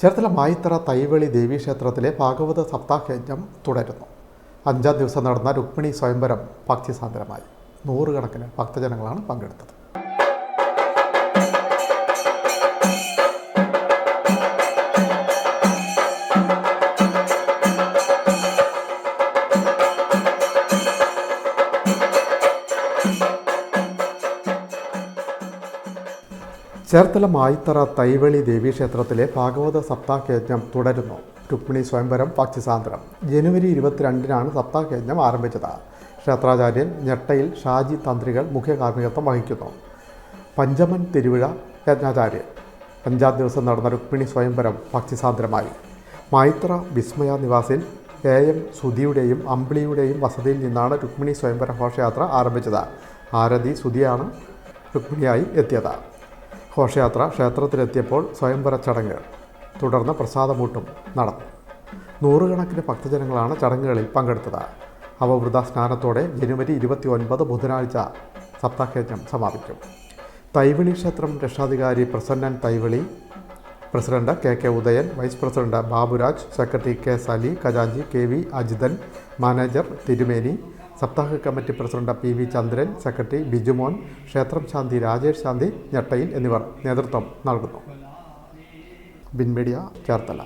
ചേർത്തല മായിത്തറ തൈവളി ദേവീക്ഷേത്രത്തിലെ ഭാഗവത സപ്താഹയജ്ഞം തുടരുന്നു. അഞ്ചാം ദിവസം നടന്ന രുക്മിണി സ്വയംവരം ഭക്തിസാന്ദ്രമായി. നൂറുകണക്കിന് ഭക്തജനങ്ങളാണ് പങ്കെടുത്തത്. ചേർത്തല മായിത്തറ തൈവളി ദേവീക്ഷേത്രത്തിലെ ഭാഗവത സപ്താഹയജ്ഞം തുടരുന്നു. രുക്മിണി സ്വയംവരം പക്ഷിസാന്ദ്രം. ജനുവരി ഇരുപത്തിരണ്ടിനാണ് സപ്താഹയജ്ഞം ആരംഭിച്ചത്. ക്ഷേത്രാചാര്യൻ ഞെട്ടയിൽ ഷാജി തന്ത്രികൾ മുഖ്യ കാർമ്മികത്വം വഹിക്കുന്നു. പഞ്ചമൻ തിരുവിഴ യജ്ഞാചാര്യൻ. അഞ്ചാം ദിവസം നടന്ന രുക്മിണി സ്വയംവരം പക്ഷിസാന്ദ്രമായി. മായിത്ര വിസ്മയ നിവാസിൽ എ എം സുധിയുടെയും അമ്പിളിയുടെയും വസതിയിൽ നിന്നാണ് രുക്മിണി സ്വയംവര ഘോഷയാത്ര ആരംഭിച്ചത്. ആരതി സുധിയാണ് രുക്മിണിയായി എത്തിയത്. ഘോഷയാത്ര ക്ഷേത്രത്തിലെത്തിയപ്പോൾ സ്വയംവര ചടങ്ങുകൾ തുടർന്ന് പ്രസാദമൂട്ടും നടന്നു. നൂറുകണക്കിന് ഭക്തജനങ്ങളാണ് ചടങ്ങുകളിൽ പങ്കെടുത്തത്. അവവൃത സ്നാനത്തോടെ ജനുവരി ഇരുപത്തി ഒൻപത് ബുധനാഴ്ച സപ്താഹയജ്ഞം സമാപിക്കും. തൈവിളി ക്ഷേത്രം രക്ഷാധികാരി Prasannan Thaivili president K K Udayan vice president Baburaj secretary K Sali ഖജാഞ്ചി K V Ajithan manager തിരുമേനി സപ്താഹ committee president P V Chandran secretary Bijumon ക്ഷേത്രം ശാന്തി രാജേഷ് ശാന്തി ഞട്ടയിൽ എന്നിവർ നേതൃത്വം നൽകുന്നു. ബിൻമീഡിയ ചേർത്തല.